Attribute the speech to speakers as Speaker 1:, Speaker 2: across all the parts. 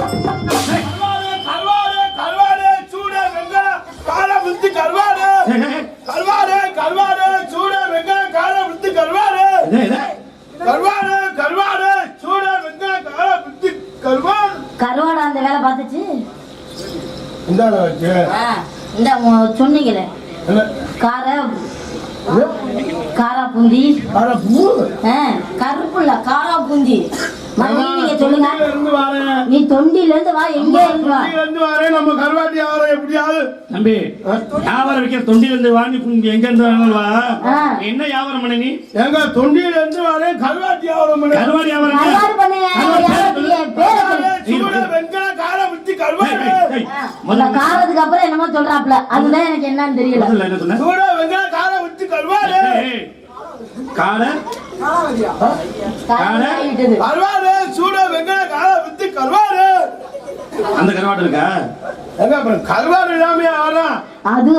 Speaker 1: கருவாடு, கார கார கார
Speaker 2: அந்த வேலை பார்த்துச்சு? இந்த சொன்னீங்களே? கார காரா பூந்தி.
Speaker 1: அட பூ.
Speaker 2: கருப்புல காரா பூந்தி. நீ தொண்டில இருந்து வா எங்க இருந்து வா?
Speaker 1: நம்ம கருவாட்டி வியாபாரம் எப்படியாவது
Speaker 3: தம்பி வியாபாரம் வைக்கிற தொண்டில இருந்து வாங்கி இங்க எங்க இருந்து வா. என்ன வியாபாரம் பண்ண நீ?
Speaker 1: எங்க தொண்டியில இருந்து வாரேன், கருவாட்டி வியாபாரம் பண்ணு.
Speaker 3: கருவாடி வியாபாரம்
Speaker 2: கருவாடு பண்ணைய வியாபாரத்துக்கு பேரை சொல்லு.
Speaker 1: கருவாடு, சூட வெங்காயம், கார வித்து கருவாடு.
Speaker 2: ஆ, அந்த காரத்துக்கு அப்புறம் என்னமோ சொல்றாப்ல. அதுதான் எனக்கு என்னன்னு தெரியல.
Speaker 1: சூட வெங்காயம், கார வித்து கருவாடு.
Speaker 3: காலை
Speaker 1: கருவாடு, சூட வெங்காயம், கார வித்து கருவாடு.
Speaker 3: அந்த கருவாடு இருக்கா?
Speaker 1: அப்புறம் கருவாடு
Speaker 2: அது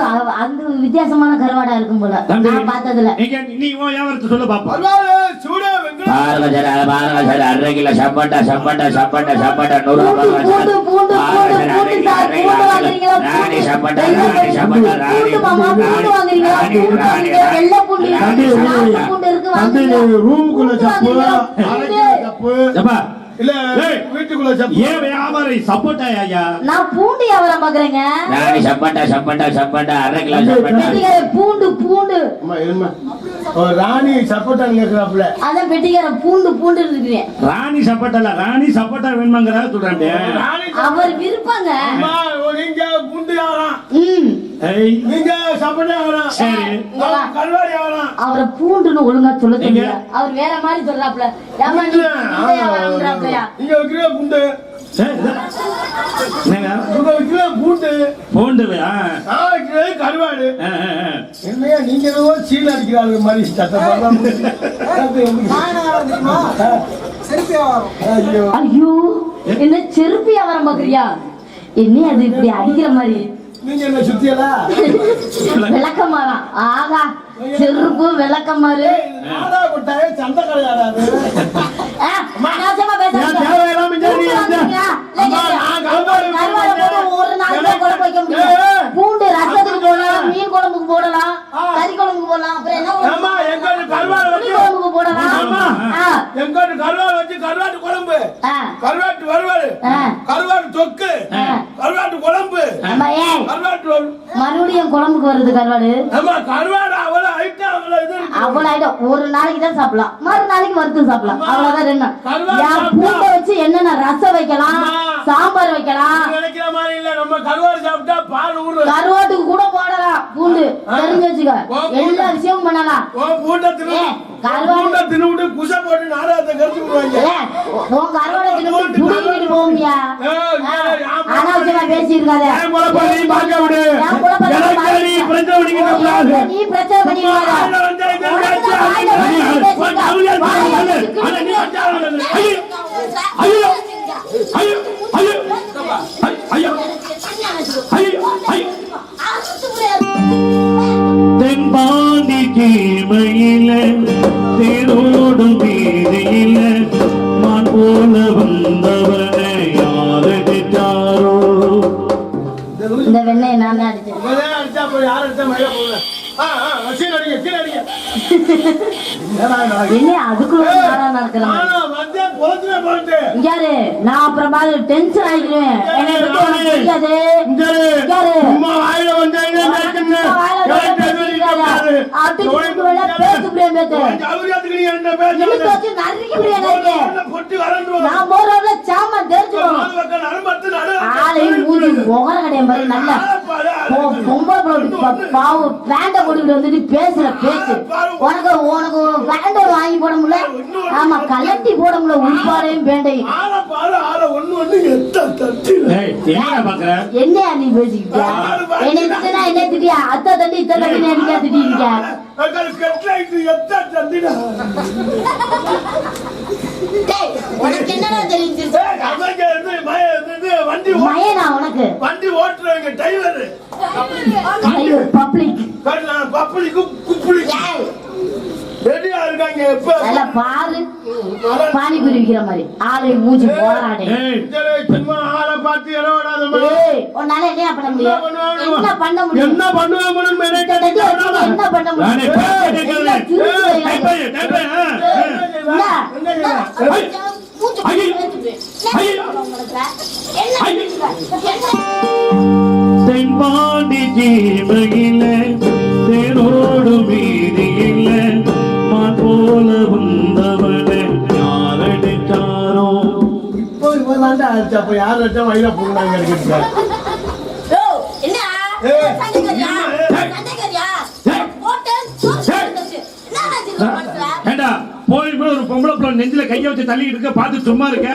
Speaker 2: வித்தியாசமான கருவாடா இருக்கும் போல. நான் பார்த்ததுல
Speaker 3: நீங்க நீ உன் வியாபாரத்தை சொல்ல பாப்பா.
Speaker 1: கருவாடு, சூட வெங்காயம்.
Speaker 4: பாருங்க சார் பாருங்க சார் அரை கிலோ சப்பட்டா சப்பட்டா சப்பட்டா சப்பட்டா நூறு
Speaker 2: பூண்டு
Speaker 4: ரூபாய்
Speaker 2: பூண்டு பூண்டு
Speaker 4: பாருங்க
Speaker 2: பூண்டு
Speaker 4: சார் அரை
Speaker 2: பூண்டு
Speaker 4: கிலோ
Speaker 2: சார்
Speaker 4: அரை
Speaker 2: பூண்டு
Speaker 4: கிலோ
Speaker 2: வாங்குறீங்களா?
Speaker 4: ராணி
Speaker 2: பூண்டு
Speaker 4: சப்பட்டா
Speaker 2: வெள்ளை
Speaker 4: ராணி சப்பட்டா ராணி
Speaker 2: பூண்டு மாமா பூண்டு வாங்குறீங்களா?
Speaker 4: ராணி
Speaker 2: பூண்டு
Speaker 4: ராணி
Speaker 2: வாங்குறீங்களா? வெள்ளை பூண்டு
Speaker 1: தம்பி,
Speaker 2: இருக்கு, பூண்டு
Speaker 1: ரூமுக்குள்ள சப்பு, சப்பு, இல்ல
Speaker 3: ஏய்.
Speaker 1: வீட்டுக்குள்ள.
Speaker 3: ஏன் வியாபாரம் சப்போட்டா ஐயா?
Speaker 2: நான் பூண்டு வியாபாரம் பாக்குறேங்க.
Speaker 4: ராணி சப்பட்டா சப்பட்டா சப்பட்டா அரை கிலோ சப்பட்டா.
Speaker 2: பெட்டிக்கார பூண்டு பூண்டு.
Speaker 1: அம்மா, ராணி சப்போட்டான்னு கேக்குறாப்புல.
Speaker 2: அதான் பெட்டிக்கார பூண்டு பூண்டு இருக்கிறேன்
Speaker 3: ராணி சப்போட்டா ராணி சப்போட்டா வேணுமாங்கிறா சொல்றேன்
Speaker 1: ராணி
Speaker 2: அவர் விருப்பங்க.
Speaker 1: அம்மா, நீங்க குண்டு யாராம்
Speaker 2: ம்.
Speaker 1: நீங்க சப்போட்டா யாராம்
Speaker 3: சரி.
Speaker 1: யாராம்
Speaker 2: அவரை பூண்டுன்னு ஒழுங்கா சொல்ல? தெரியல அவர் வேற மாதிரி சொல்றாப்ல ஏமா
Speaker 1: நீங்க நீங்க வைக்கிற பூண்டு. கருவாடு. என்னையா நீங்க ஏதோ சீல் அடிக்கிறாங்க மாதிரி ஐயோ.
Speaker 2: என்ன செருப்பு வியாபாரம் பாக்குறியா? என்ன அது இப்படி அடிக்கிற மாதிரி?
Speaker 1: நீங்க என்ன சுத்தியலா?
Speaker 2: விளக்கமாறான் ஆகா செருப்பு விளக்கமாறு.
Speaker 1: நாடா கொட்டாய தேவையில்லாம
Speaker 2: ஒரு நாள் தான் குழம்பு வைக்க முடியும்.
Speaker 1: ஏய்.
Speaker 2: பூண்டு ரசத்துக்கு போடலாம் மீன் குழம்புக்கு போடலாம். கறி குழம்புக்கு போடலாம். அப்புறம் என்ன?
Speaker 1: ஆமா எங்க கருவாடு வச்சு.
Speaker 2: குழம்புக்கு போடலாம்.
Speaker 1: ஆமா.
Speaker 2: ஆ,
Speaker 1: எங்க கருவாடு வச்சு கருவாட்டு குழம்பு. கருவாட்டு வறுவல். கருவாட்டு தொக்கு. கருவாட்டு குழம்பு. கருவாட்டு
Speaker 2: மறுபடியும் குழம்புக்கு வருது கருவாடு.
Speaker 1: ஆமா கருவாடு அவ்வளவு ஐட்டம் அவ்வளவு இது.
Speaker 2: அவ்வளவு ஆயிடும் ஒரு நாளைக்கு தான் சாப்பிடலாம். மறு நாளைக்கு வறுத்து சாப்பிடலாம் அவ்வளவுதான் ரெண்டு பூண்டை வச்சு என்னென்ன ரசம் வைக்கலாம். சாம்பார் வைக்கலாம்.
Speaker 1: நினைக்கிற மாதிரி இல்ல. நம்ம கருவாடு சாப்பிட்டா பால் ஊறு
Speaker 2: கருவாட்டுக்கு கூட போடலாம். பூண்டு. தெரிஞ்சு வச்சுக்க.
Speaker 1: ஓ.
Speaker 2: எல்லா விஷயமும் பண்ணலாம்.
Speaker 1: உன் பூண்டை தின்னு
Speaker 2: கருவாடு-
Speaker 1: தின்னுவிட்டு குசை போட்டு நாடகத்தை கருத்து விடுவாங்க.
Speaker 2: கருவாடை தின்னு புடிக்கிட்டு
Speaker 1: ஆமா.
Speaker 2: அனாவசியமா பேசியிருக்காத.
Speaker 1: ஏன் குழப்பம் நீ பார்க்க விடு.
Speaker 2: என் குழப்பத்தை
Speaker 1: எனக்கு
Speaker 2: பாரு.
Speaker 1: நீ பிரச்சனை பண்ணிக்கிட்ட கூடாது.
Speaker 2: நீ
Speaker 1: ஐயோ. ஐயோ,
Speaker 3: தென்பாண்டி கீமையில தேரோடும் வீதியில மான் போல வந்தவனை யாரு
Speaker 2: இந்த நான் தான் அடிச்சேன்? என்ன அதுக்குள்ள நாடா யாரு நான் அப்புறமா டென்ஷன் ஆகிடுவேன் என்னை பத்தி உனக்கு தெரியாது
Speaker 1: இங்க இரு.
Speaker 2: யாரு?
Speaker 1: சும்மா வாயில வறண்டு வரும்.
Speaker 2: நான் போறவங்கள சாமான் தெரிஞ்சுக்கணும். ஆளையும் மூஞ்சி கிடையாது பாரு நல்ல. பொம்பளை பாவம் பேண்ட போட்டுக்கிட்டு வந்துட்டு பேசுற பேச்சு உனக்கு உனக்கு பேண்ட் வாங்கி போட முடியல. ஆமா கலட்டி போட முடியல.
Speaker 1: தட்டில.
Speaker 3: ஏய் என்ன
Speaker 2: நீ பேசிக்கிட்ட என்னை திட்டினா என்ன திட்டியா? அத்தை தட்டி இத்த தட்டி அடிக்கா திட்டிருக்க. உனக்கு என்னடா தெரிஞ்சு மயனா உனக்கு?
Speaker 1: வண்டி ஓட்டுறவங்க டிரைவர்
Speaker 2: பப்ளிக்
Speaker 1: பப்பளிக்கும் குப்பளிக்கும். ரெடியா இருக்காங்க எப்ப
Speaker 2: நல்லா பாரு. பானிபூரி விக்கிற மாதிரி. ஆளை மூஞ்சி போராடே
Speaker 3: ஏய்
Speaker 1: சும்மா
Speaker 2: உன்னால என்ன பண்ண முடியும். பண்ண முடியும். போட்டேன், சோறு போட்டுச்சு. என்னடா இது பண்ற?
Speaker 3: ஏண்டா போய் போய் ஒரு பொம்பளை பிள்ளை நெஞ்சில கைய வச்சு தள்ளிட்டு இருக்க பார்த்து சும்மா இருக்க?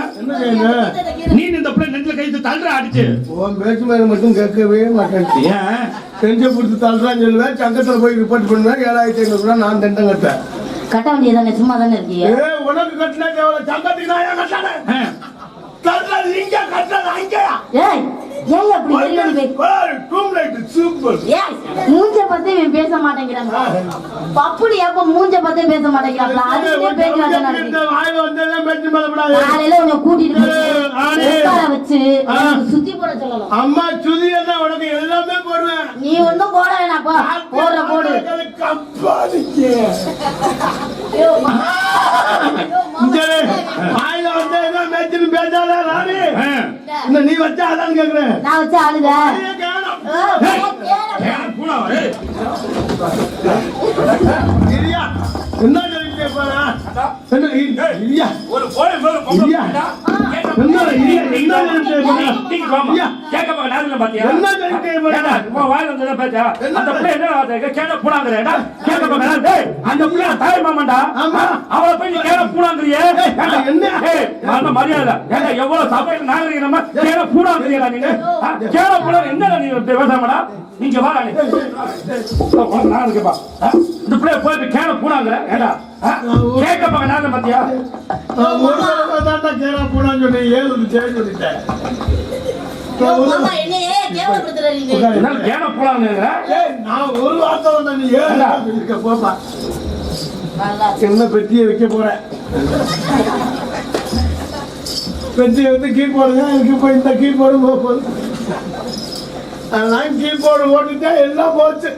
Speaker 3: நீ இந்த பிள்ளை நெஞ்சில கை வச்சு தள்ளுற அடிச்சு?
Speaker 1: உன் பேச்சு மேல மட்டும் கேட்கவே மாட்டேன்.
Speaker 3: ஏன்?
Speaker 1: செஞ்சு கொடுத்து தள்ளுறான்னு சொல்லுவேன் சங்கத்துல போய் ரிப்போர்ட் பண்ணுவேன் ஏழாயிரத்தி ஐநூறு ரூபா நான் தண்டம் கட்டேன்
Speaker 2: கட்ட வேண்டியதானே சும்மா தானே இருக்கீங்க
Speaker 1: ஏ உனக்கு கட்டினா சங்கத்துக்கு நான் கட்டுறது இங்க கட்டுறது அங்கயா
Speaker 2: ஏய் ஏய் அப்படி வெளியே போய்
Speaker 1: டூம் லைட் சூப்பர்
Speaker 2: ஏய் மூஞ்ச பத்தி இவன் பேச மாட்டேங்கிறான். பப்புடி அப்ப மூஞ்ச பத்தி பேச மாட்டேங்கிறான்ல அதுக்கே பேசுறாங்க காலையில உன்னை கூட்டிட்டு. உட்கார வச்சு சுத்தி போட சொல்லலாம்
Speaker 1: அம்மா சுதி என்ன உனக்கு எல்லாமே போடுவேன்.
Speaker 2: நீ ஒண்ணும் போட வேணாப்பா போடுற போடு. மாமா.
Speaker 1: வாயில வந்து என்ன பேசாத ராணி. நீ வச்சா அதான் கேக்குறேன்.
Speaker 2: நான் வச்சு.
Speaker 1: இரியா என்ன என்ன
Speaker 3: போய் போய் பிள்ளை. நீங்க பிள்ளை பிள்ளை போய் வாடா நான் இருக்கேப்பா. இந்த பிள்ளைய போயிட்டு கேட பூனாங்கிற? ஏண்டா, ஆ, கேட்க பார்க்க நேரம் பாத்தியா?
Speaker 1: நான் ஒரு தடவை தாண்டா கேரா போனான்னு சொன்னேன் ஏழு சொல்லிட்டேன் என்ன பெட்டியை வைக்க போறேன் பெட்டியை வந்து கீபோர்டு இப்போ இந்த கீபோர்டு போக போகுது. அதெல்லாம் கீபோர்டு ஓட்டுட்டா எல்லாம் போச்சு.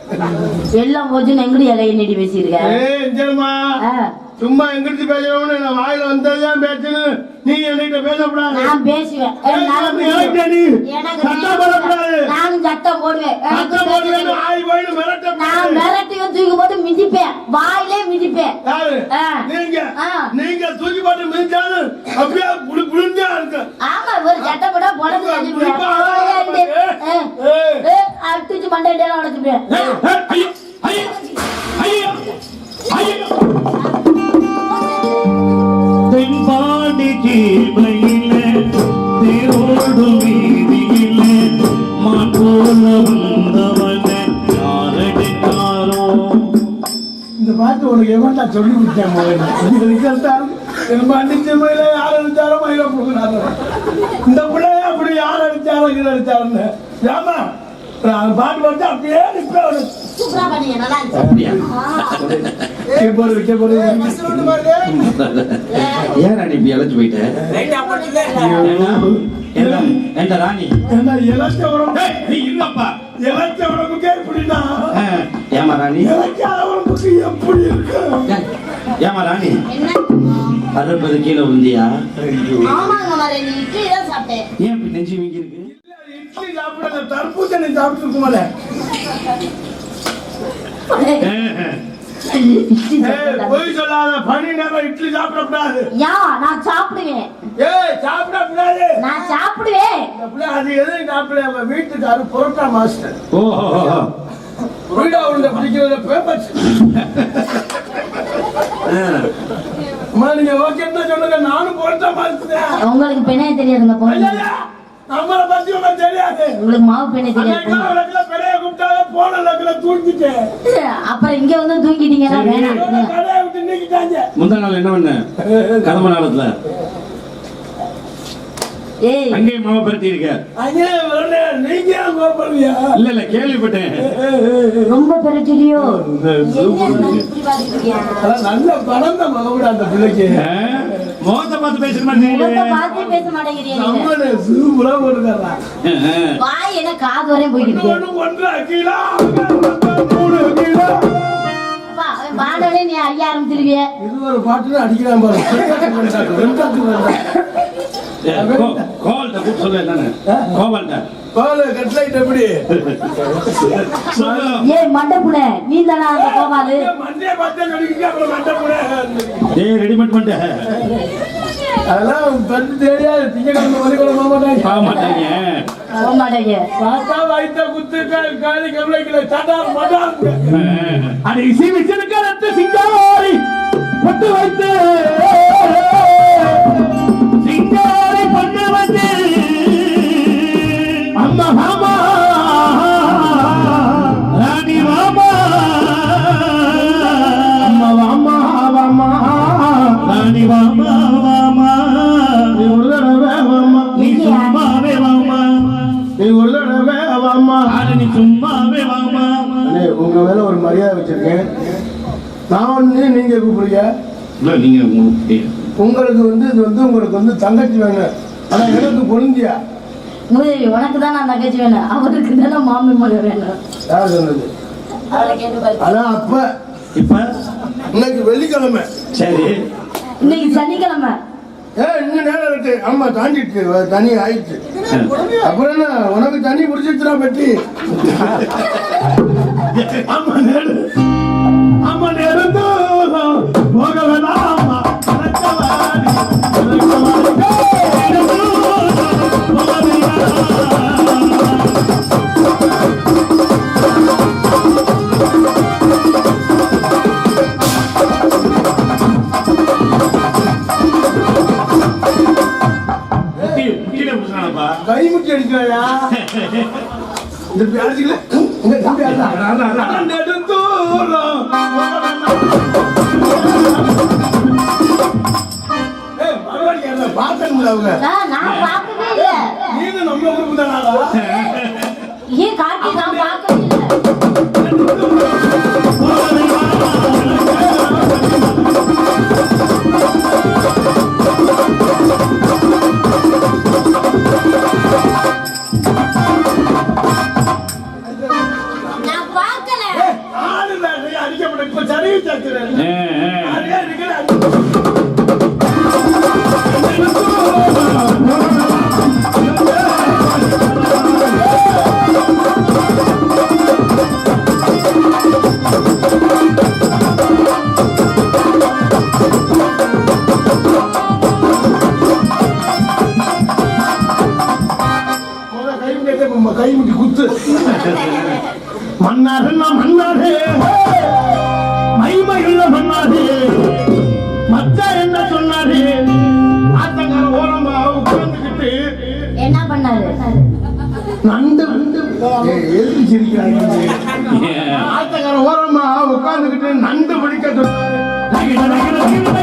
Speaker 2: எல்லாம் போச்சுன்னு எங்கடி இலைய நீடி பேசியிருக்க
Speaker 1: ஏய் எஞ்சல்மா
Speaker 2: ஆ,
Speaker 1: சும்மா எங்கிட்டு பேசுறவனு நான் வாயில வந்ததுதான் பேசணும் நீ என்கிட்ட பேசக்கூடாது.
Speaker 2: நான் பேசுவேன்.
Speaker 1: நீ சத்தம் போடக்கூடாது.
Speaker 2: போடுவேன்.
Speaker 1: சத்தம் போயின்னு
Speaker 2: நான். மிரட்டியும் தூக்கி போட்டு மிதிப்பேன். வாயிலே மிதிப்பேன்.
Speaker 1: நீங்க. நீங்க தூக்கி போட்டு மிதிச்சாலும் அப்படியே இருக்கு
Speaker 2: ஆமா ஒரு சட்டை போட. ஏய், அடிச்சு மண்டையில உடச்சுப்பேன்.
Speaker 1: பாட்டு உனக்கு எவன்டா சொல்லி கொடுத்தேன் முதல்ல? இது இருக்கிறதாலும் என் அடிச்ச மயில யார் அடிச்சாலும் மயில போகிறாரு இந்த பிள்ளைய அப்படி யார் அடிச்சாலும் இது அடிச்சாருன்னு ஏமா நான் பாட்டு வந்து அப்படியே நிற்பேன்
Speaker 4: ஏன் அனுப்பி அழைச்சு போயிட்டேன் என்ன ராணி?
Speaker 1: என்ன இலச்ச உடம்பு
Speaker 3: இல்லப்பா.
Speaker 1: இலச்ச உடம்புக்கே இப்படின்னா
Speaker 4: ஏமா ராணி?
Speaker 1: உடம்புக்கு எப்படி இருக்கு
Speaker 4: ஏமா ராணி அறுபது கீழே உந்தியா? ஏன் இப்படி நெஞ்சு வீங்கி இருக்கு
Speaker 1: இட்லி சாப்பிடுறது தர்பூசணி சாப்பிட்டு இருக்குமல
Speaker 2: இட்லி
Speaker 1: ஏய்
Speaker 2: சாப்பிட்டேன்.
Speaker 1: பொய் சொல்லாத பனி நேரம் இட்லி சாப்பிடக்கூடாது.
Speaker 2: யா நான் சாப்பிடுவேன்.
Speaker 1: ஏய் சாப்பிடக்கூடாது.
Speaker 2: நான் சாப்பிடுவேன்.
Speaker 1: இந்த பிள்ளை அது எதுவும் சாப்பிடல அவ வீட்டுக்காரு புரோட்டா மாஸ்டர்.
Speaker 4: ஓஹோ
Speaker 1: வீடா உள்ள படிக்கிற பேப்பர்ஸ் அம்மா நீங்க ஓகேன்னு சொல்லுங்க. நானும் புரோட்டா மாஸ்டர்
Speaker 2: உங்களுக்கு பெண்ணே தெரியாதுங்க போங்க
Speaker 1: நம்மளை பத்தி உங்களுக்கு தெரியாது.
Speaker 2: உங்களுக்கு மாவு பெண்ணே தெரியாது.
Speaker 1: பெரிய போன
Speaker 2: அப்புறம் இங்க வந்து தூங்கிட்டீங்கன்னா. வேணாம்.
Speaker 4: முந்தா நாள் என்ன பண்ண கடமை நாளத்துல.
Speaker 2: ஏய்.
Speaker 3: அங்கேயும் மாவு பருத்தி இருக்க
Speaker 1: அங்கே நீங்க
Speaker 3: இல்ல இல்ல கேள்விப்பட்டேன்.
Speaker 2: ரொம்ப பெருட்டிலியோ
Speaker 1: நல்ல தான் மகவிட அந்த பிள்ளைக்கு.
Speaker 3: ஆ? முகத்தை பார்த்து மாதிரி
Speaker 2: பார்த்தே பேச மாட்டேங்கிறீங்க
Speaker 1: நம்மளே சூப்பரா போட்டுக்கறா.
Speaker 2: வாய் என்ன காது
Speaker 1: மூணு கிலோ.
Speaker 2: அப்பா, அவன் பாடலே நீ அறிய ஆரம்பிச்சிருவிய.
Speaker 1: இது ஒரு பாட்டுல அடிக்கிறான் பாரு. ரெண்டாக்கு ரெண்டா
Speaker 3: கோவல்ட்ட கூப்பிட்டு சொல்லு என்னன்னு? கோவல்ட்ட
Speaker 1: பாலு கட்லைட் எப்படி?
Speaker 3: சொல்லு
Speaker 2: ஏய் மண்டப்புல. நீ தானே அந்த கோபாலு?
Speaker 1: மண்டே பார்த்தா நடிக்க அப்புறம் மண்டை கூட
Speaker 3: ஏய் ரெடிமேட் பண்ணிட்டேன்
Speaker 1: அதெல்லாம் வந்து தெரியாது திங்கக்கிழமை வந்து கூட போக மாட்டாங்க.
Speaker 3: பாக மாட்டாங்க.
Speaker 2: போக மாட்டேங்க.
Speaker 1: பார்த்தா வயித்த குத்து கால் காலி கவலைக்கல சட்டா மடா
Speaker 3: அது இசை வச்சிருக்க சிங்காரி பட்டு வைத்து. சிங்காரி மாமா ராணி மாமா அம்மா வாமா வாமா ராணி வாமா வாமா. நீ ஒரு தடவை வாமா. நீ சும்மாவே வாமா.
Speaker 1: நீ ஒரு தடவை வாமா.
Speaker 3: நீ சும்மாவே வாமா?
Speaker 1: உங்க மேல ஒரு மரியாதை வச்சிருக்கேன். நான் ஒண்ணு நீங்க கூப்பிடுங்க
Speaker 3: இல்ல நீங்க உங்களுக்கு
Speaker 1: உங்களுக்கு வந்து இது வந்து உங்களுக்கு வந்து தங்கச்சி வேணும். ஆனா எனக்கு பொருந்தியா?
Speaker 2: முதவி உனக்கு தான் நான் தங்கச்சி வேணும். அவருக்கு தானே மாமி மகன் வேணும்.
Speaker 1: யார் சொன்னது? ஆனா அப்ப?
Speaker 3: இப்ப?
Speaker 1: இன்னைக்கு வெள்ளிக்கிழமை.
Speaker 3: சரி.
Speaker 2: இன்னைக்கு சனிக்கிழமை.
Speaker 1: ஏ இன்னும் நேரம் இருக்கு. ஆமா தாண்டிட்டு தண்ணி ஆயிடுச்சு. அப்புறம் என்ன? உனக்கு தண்ணி பிடிச்சிருச்சுனா பெட்டி.
Speaker 3: ஆமா நேரு. ஆமா நேரு தூரம் போக வேணாமா.
Speaker 1: அடிச்சுக்கல அதான். நெடுந்தூரம். அவங்க. எதுக்கு சிரிக்கிறாங்க ஓரமா உட்கார்ந்துக்கிட்டு நண்டு பிடிக்க சொன்னாரு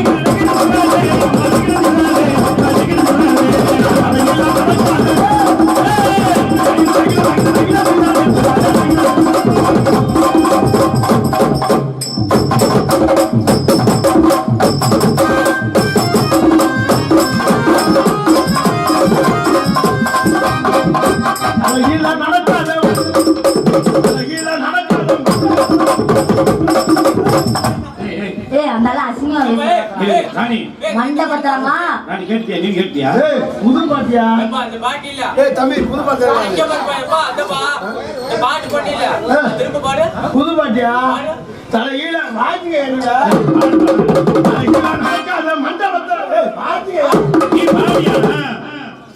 Speaker 2: ஏய் அந்த ஆளு அசிங்கமா பேசுறாரு.
Speaker 3: ராணி
Speaker 2: மண்டை பத்திரமா
Speaker 3: ராணி கேட்டியா நீ கேட்டியா
Speaker 1: ஏய் புது பாட்டியா
Speaker 5: அந்த பாட்டு இல்ல.
Speaker 1: ஏய் தம்பி புது பாட்டு
Speaker 5: இங்க பாரு, அப்பா, அந்த பா. இந்த பாட்டு பாட்டு இல்ல. திரும்ப பாடு.
Speaker 1: புது பாட்டியா என்னடா மண்டபத்துல ஏய், வாங்கிங்க.
Speaker 3: நீ பாடியா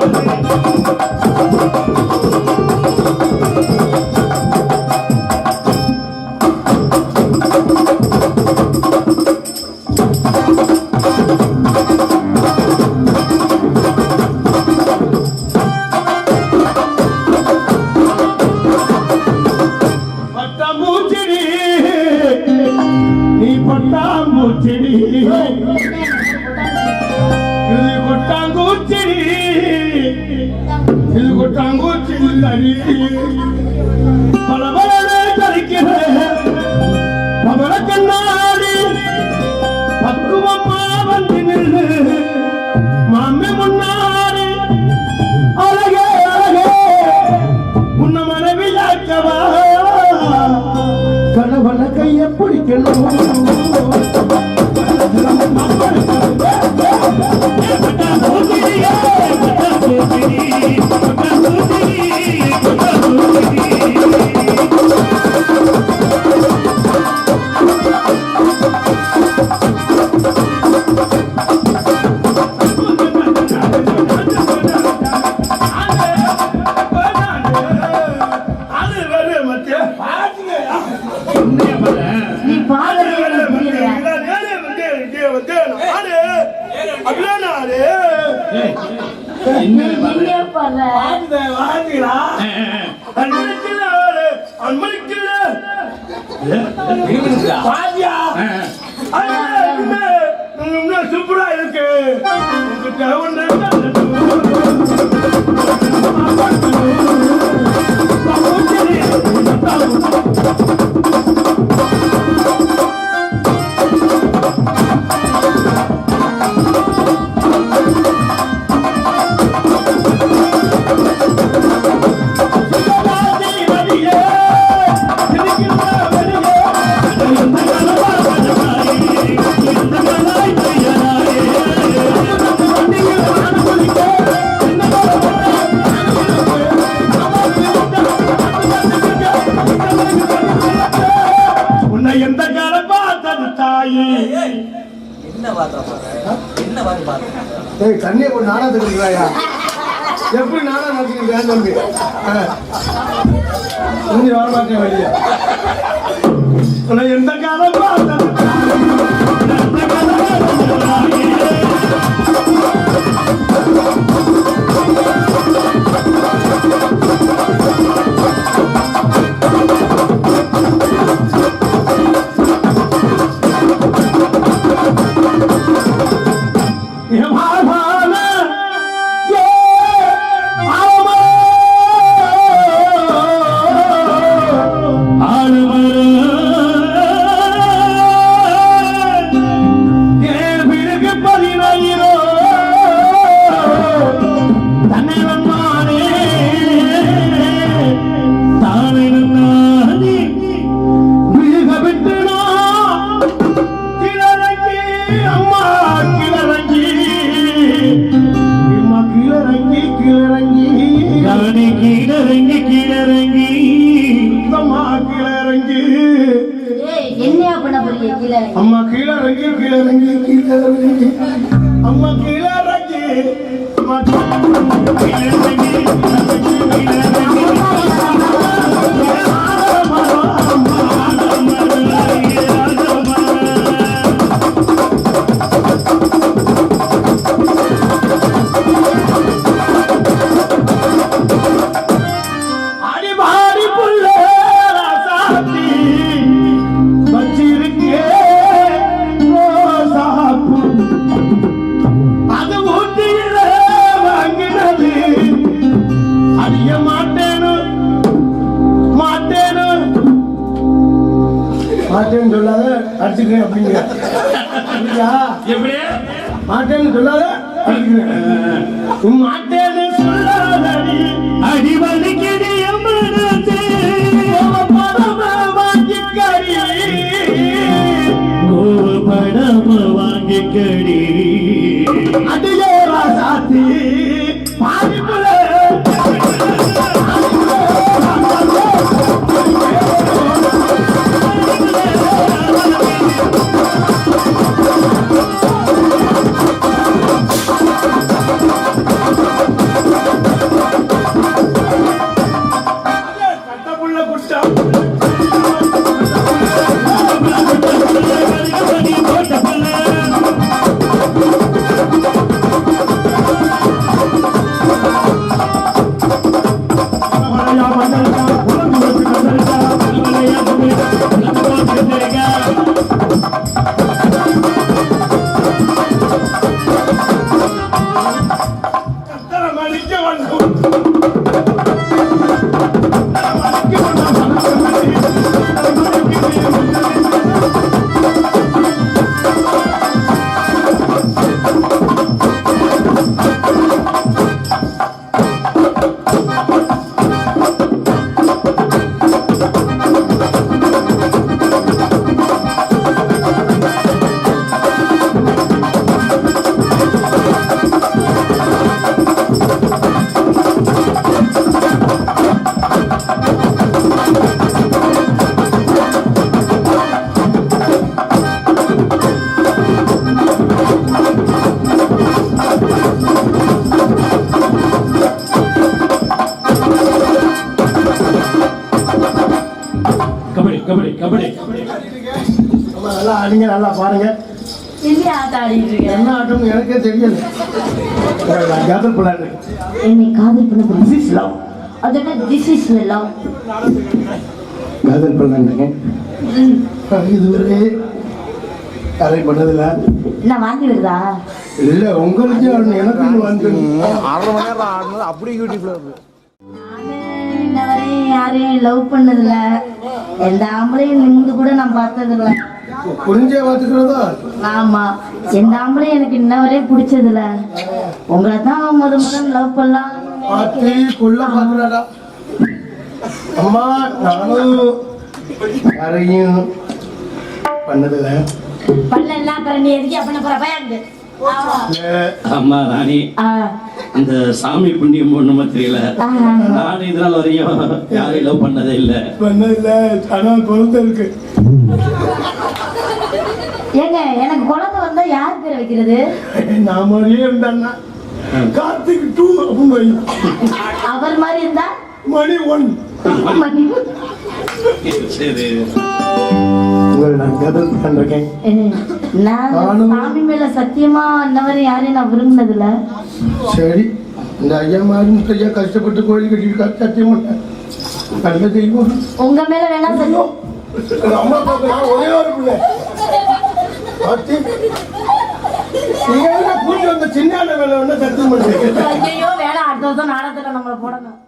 Speaker 2: Música பாடுற
Speaker 1: சூப்பரா இருக்கு. உன்னை ஏய் தண்ணியை போட்டு நானா இருக்கிறாயா எப்படி நானா நடத்திக்கிறேன் தம்பி? இனி வர மாட்டேன் வெளியே. உன்னை எந்த காலம் பார்த்தது அம்மா கிளறங்கி கிளறங்கி கிளறங்கி அம்மா கிளறங்கி அம்மா கிளறங்கி அடிச்சுக்கிறேன் அப்படிங்க அப்படியா?
Speaker 3: எப்படி?
Speaker 1: மாட்டேன்னு சொல்லாத அடிச்சுக்கிறேன் மாட்டேன்னு வாங்கிக்கடி.
Speaker 3: கோபப்படாம
Speaker 2: ஆடிட்டு இருக்க
Speaker 1: என்ன ஆட்டம் எனக்கே தெரியல காதல் பண்ணாரு
Speaker 2: என்னை காதல் பண்ண அது என்ன? திஸ் இஸ் லவ்
Speaker 1: காதல் பண்ணாங்க இதுவரை அதை பண்ணதில்ல
Speaker 2: நான் வாங்கி வருதா?
Speaker 1: இல்ல உங்களுக்கு எனக்கு வந்து
Speaker 6: அரை மணி நேரம் ஆடுனது அப்படியே யூடியூப்ல
Speaker 2: வரையும் யாரையும் லவ் பண்ணதில்ல. எந்த ஆம்பளையும் நிமிந்து கூட நான் பார்த்ததில்ல.
Speaker 1: புரிஞ்சே பார்த்துக்கிறதா?
Speaker 2: ஆமா. எந்த ஆம்பளையும் எனக்கு இன்ன வரையும் பிடிச்சதில்ல உங்களை தான் முத முதல் லவ் பண்ணலாம்
Speaker 1: பார்த்து கொள்ள பார்க்கலாடா அம்மா நானும் யாரையும் பண்ணதில்ல.
Speaker 2: பண்ணல அப்புறம் நீ எதுக்கு பண்ண போற? பயந்து
Speaker 4: அம்மா ராணி. அந்த சாமி புண்ணியம் ஒண்ணுமா தெரியல. நானும் இது நாள் வரையும் யாரையும் லவ் பண்ணதே இல்ல.
Speaker 1: பண்ணதில்ல. ஆனா குழந்தை இருக்கு.
Speaker 2: ஏங்க எனக்கு குழந்தை வந்தா யார் பேர் வைக்கிறது?
Speaker 1: நான் மாதிரியே இருந்தான்னா. கார்த்திக் டூ அப்படின்னு.
Speaker 2: அவர் மாதிரி இருந்தா?
Speaker 1: மணி ஒன். உங்களை நான்
Speaker 2: சாமி மேல சத்தியமா இன்ன வரை யாரையும் நான் விரும்பினதில்ல.
Speaker 1: சரி இந்த ஐயா மாதிரி ஐயா கஷ்டப்பட்டு கோயில் கட்டிட்டு சத்தியம் பண்ணேன் நல்ல தெய்வம்.
Speaker 2: உங்க மேல வேணா சத்தியம்
Speaker 1: எங்க அம்மா பார்க்கலாம் ஒரே ஒரு பிள்ளை. பார்த்து நீங்க என்ன கூட்டி வந்த சின்ன வேலை ஒண்ணு சத்தியம் பண்ணுறீங்க
Speaker 2: ஐயோ வேணா அடுத்த வருஷம் நாடகத்துல நம்மளை போடணும்.